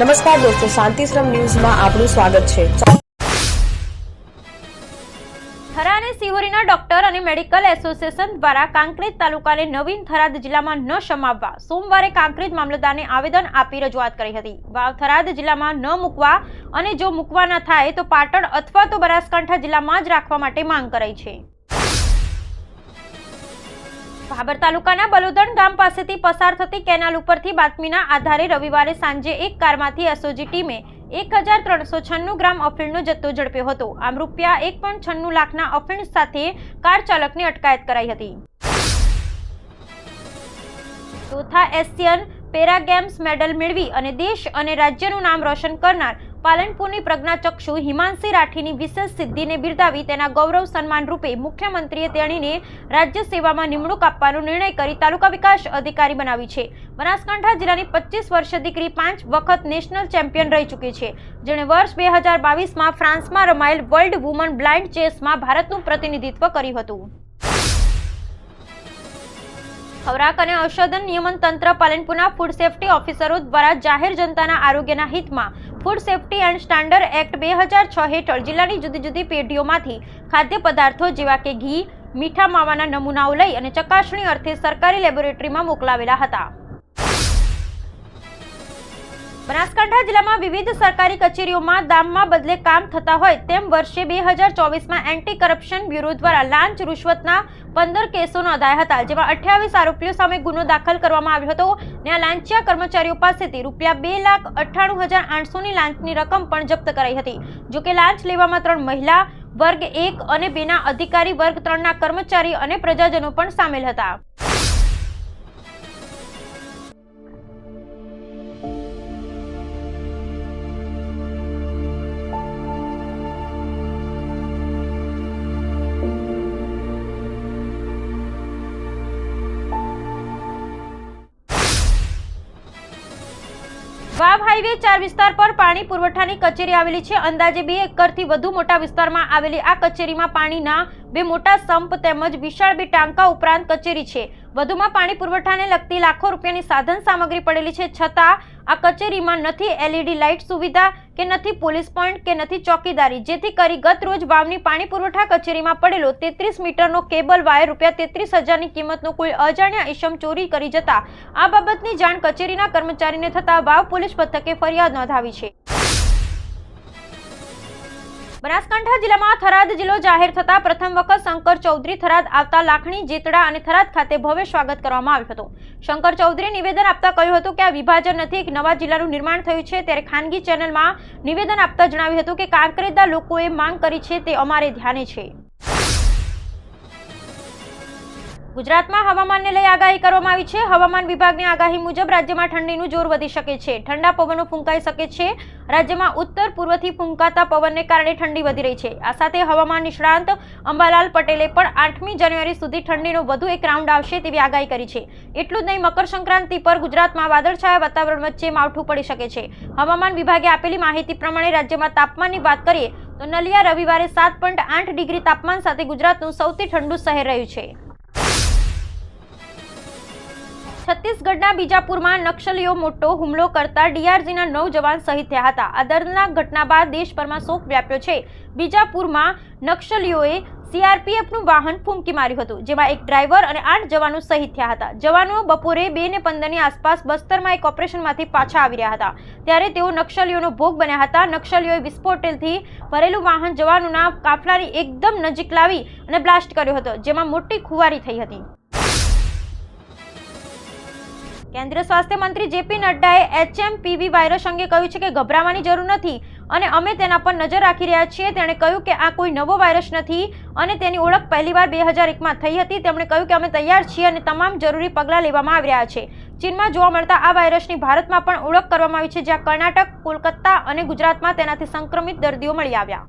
નમસ્કાર દોસ્તો, શાંતિશ્રમ ન્યૂઝમાં આપનું સ્વાગત છે. થરા સિહોરીના ડોક્ટર અને મેડિકલ એસોસિએશન દ્વારા કાંકરેજ તાલુકાને નવીન થરાદ જિલ્લામાં ન સમાવવા સોમવારે કાંકરેજ મામલતદારને આવેદન આપી રજૂઆત કરી હતી. વાવ થરાદ જિલ્લામાં ન મૂકવા અને જો મૂકવાના થાય તો પાટણ અથવા તો બનાસકાંઠા જિલ્લામાં જ રાખવા માટે માંગ કરાઈ છે. ભાબર તાલુકાના બલોદણ ગામ પાસેથી પસાર થતી કેનાલ ઉપરથી બાતમીના આધારે રવિવારે સાંજે એક કારમાંથી એસઓજી ટીમે એક હજાર ત્રણસો છન્નું ગ્રામ અફીણનો જથ્થો ઝડપ્યો હતો. આમ રૂપિયા એક પણ છન્નું લાખના અફીણ સાથે કાર ચાલકની અટકાયત કરાઈ હતી. ચોથા એશિયન પેરા ગેમ્સ મેડલ મેળવી અને દેશ અને રાજ્યનું નામ રોશન કરનાર પાલનપુરની પ્રજ્ઞાચક્ષુ હિમાંશી રાઠીની વિશેષ સિદ્ધિને બિરદાવી તેના ગૌરવ સન્માન રૂપે મુખ્યમંત્રીએ તેણીને રાજ્ય સેવામાં નિમણૂક આપવાનો નિર્ણય કરી તાલુકા વિકાસ અધિકારી બનાવી છે. બનાસકાંઠા જિલ્લાની પચીસ વર્ષ દીકરી પાંચ વખત નેશનલ ચેમ્પિયન રહી ચૂકી છે. જેણે વર્ષ બે હજાર બાવીસમાં ફ્રાન્સમાં રમાયેલ વર્લ્ડ વુમન બ્લાઇન્ડ ચેસમાં ભારતનું પ્રતિનિધિત્વ કર્યું હતું. ખોરાક અને ઔષધન નિયમન તંત્ર પાલનપુરના ફૂડ સેફ્ટી ઓફિસરો દ્વારા જાહેર જનતાના આરોગ્યના હિતમાં food safety and standard act બે હજાર છ હેઠળ જિલ્લાની જુદી જુદી પેઢીઓમાંથી ખાદ્ય પદાર્થો જેવા કે ઘી, મીઠા માવાના નમૂનાઓ લઈ અને ચકાસણી અર્થે સરકારી લેબોરેટરીમાં મોકલાવેલા હતા. બનાસકાંઠા જિલ્લામાં વિવિધ સરકારી કચેરીઓમાં દામમાં બદલે કામ થતા હોય તેમ વર્ષે બે હજાર ચોવીસમાં એન્ટી કરપ્શન બ્યુરો દ્વારા લાંચ રૂશ્વતના પંદર કેસો નોંધાયા હતા, જેમાં અઠ્યાવીસ આરોપીઓ સામે ગુનો દાખલ કરવામાં આવ્યો હતો અને આ લાંચિયા કર્મચારીઓ પાસેથી રૂપિયા બે લાખ અઠ્ઠાણું હજાર આઠસોની લાંચની રકમ પણ જપ્ત કરાઈ હતી. જોકે લાંચ લેવામાં ત્રણ મહિલા વર્ગ એક અને બેના અધિકારી વર્ગ ત્રણના કર્મચારી અને પ્રજાજનો પણ સામેલ હતા. વાવ હાઈવે ચાર વિસ્તાર પર પાણી પુરવઠાની કચેરી આવેલી છે. અંદાજે બે એકરથી વધુ મોટા વિસ્તારમાં આવેલી આ કચેરીમાં પાણીના બે મોટા સંપ તેમજ વિશાળ બે ટાંકા ઉપરાંત કચેરી છે. વધુમાં પાણી પુરવઠાને લગતી લાખો રૂપિયાની સાધન સામગ્રી પડેલી છે. છતાં આ કચેરીમાં નથી એલઈડી લાઇટ સુવિધા કે નથી પોલીસ પોઈન્ટ કે નથી ચોકીદારી. જેથી કરી ગત રોજ વાવની પાણી પુરવઠા કચેરીમાં પડેલો તેત્રીસ મીટરનો કેબલ વાયર રૂપિયા તેત્રીસ હજારની કિંમતનો કોઈ અજાણ્યા ઈસમ ચોરી કરી જતા. આ બાબતની જાણ કચેરીના કર્મચારીને થતા વાવ પોલીસ મથકે ફરિયાદ નોંધાવી છે. બનાસકાંઠા જિલ્લામાં થરાદ જિલ્લો જાહેર થતા પ્રથમ વખત શંકર ચૌધરી થરાદ આવતા લાખણી, જેતડા અને થરાદ ખાતે ભવ્ય સ્વાગત કરવામાં આવ્યું હતું. શંકર ચૌધરીએ નિવેદન આપતા કહ્યું હતું કે આ વિભાજન નથી, એક નવા જિલ્લાનું નિર્માણ થયું છે. ત્યારે ખાનગી ચેનલમાં નિવેદન આપતા જણાવ્યું હતું કે કાંકરેદા લોકોએ માંગ કરી છે, તે અમારે ધ્યાને છે. ગુજરાતમાં હવામાનને લઈ આગાહી કરવામાં આવી છે. હવામાન વિભાગની આગાહી મુજબ રાજ્યમાં ઠંડીનું જોર વધી શકે છે. ઠંડા પવનો ફૂંકાઈ શકે છે. રાજ્યમાં ઉત્તર પૂર્વથી ફૂંકાતા પવનને કારણે ઠંડી વધી રહી છે. આ સાથે હવામાન નિષ્ણાંત અંબાલાલ પટેલે પણ આઠમી જાન્યુઆરી સુધી ઠંડીનો વધુ એક રાઉન્ડ આવશે તેવી આગાહી કરી છે. એટલું જ નહીં, મકર સંક્રાંતિ પર ગુજરાતમાં વાદળછાયા વાતાવરણ વચ્ચે માવઠું પડી શકે છે. હવામાન વિભાગે આપેલી માહિતી પ્રમાણે રાજ્યમાં તાપમાનની વાત કરીએ તો નલિયા રવિવારે સાત પોઈન્ટ આઠ ડિગ્રી તાપમાન સાથે ગુજરાતનું સૌથી ઠંડુ શહેર રહ્યું છે. છત્તીસગઢના બીજાપુરમાં નક્સલીઓ મોટો હુમલો કરતા ડીઆરજીના નવ જવાન શહીદ થયા હતા. આ દર્દનાક ઘટના બાદ દેશભરમાં શોક વ્યાપ્યો છે. બીજાપુરમાં નક્સલીઓએ સીઆરપીએફનું વાહન ફૂંકી માર્યું હતું, જેમાં એક ડ્રાઈવર અને આઠ જવાનો શહીદ થયા હતા. જવાનો બપોરે બે ને પંદરની આસપાસ બસ્તરમાં એક ઓપરેશનમાંથી પાછા આવી રહ્યા હતા. ત્યારે તેઓ નક્સલીઓનો ભોગ બન્યા હતા. નક્સલીઓએ વિસ્ફોટેલથી ભરેલું વાહન જવાનોના કાફલાની એકદમ નજીક લાવી અને બ્લાસ્ટ કર્યો હતો, જેમાં મોટી ખુવારી થઈ હતી. કેન્દ્રીય સ્વાસ્થ્ય મંત્રી જેપી નડ્ડાએ એચએમપીવી વાયરસ અંગે કહ્યું છે કે ગભરાવાની જરૂર નથી અને અમે તેના પર નજર રાખી રહ્યા છીએ. તેણે કહ્યું કે આ કોઈ નવો વાયરસ નથી અને તેની ઓળખ પહેલીવાર બે હજાર એકમાં થઈ હતી. તેમણે કહ્યું કે અમે તૈયાર છીએ અને તમામ જરૂરી પગલાં લેવામાં આવી રહ્યા છે. ચીનમાં જોવા મળતા આ વાયરસની ભારતમાં પણ ઓળખ કરવામાં આવી છે, જ્યાં કર્ણાટક, કોલકાતા અને ગુજરાતમાં તેનાથી સંક્રમિત દર્દીઓ મળી આવ્યા.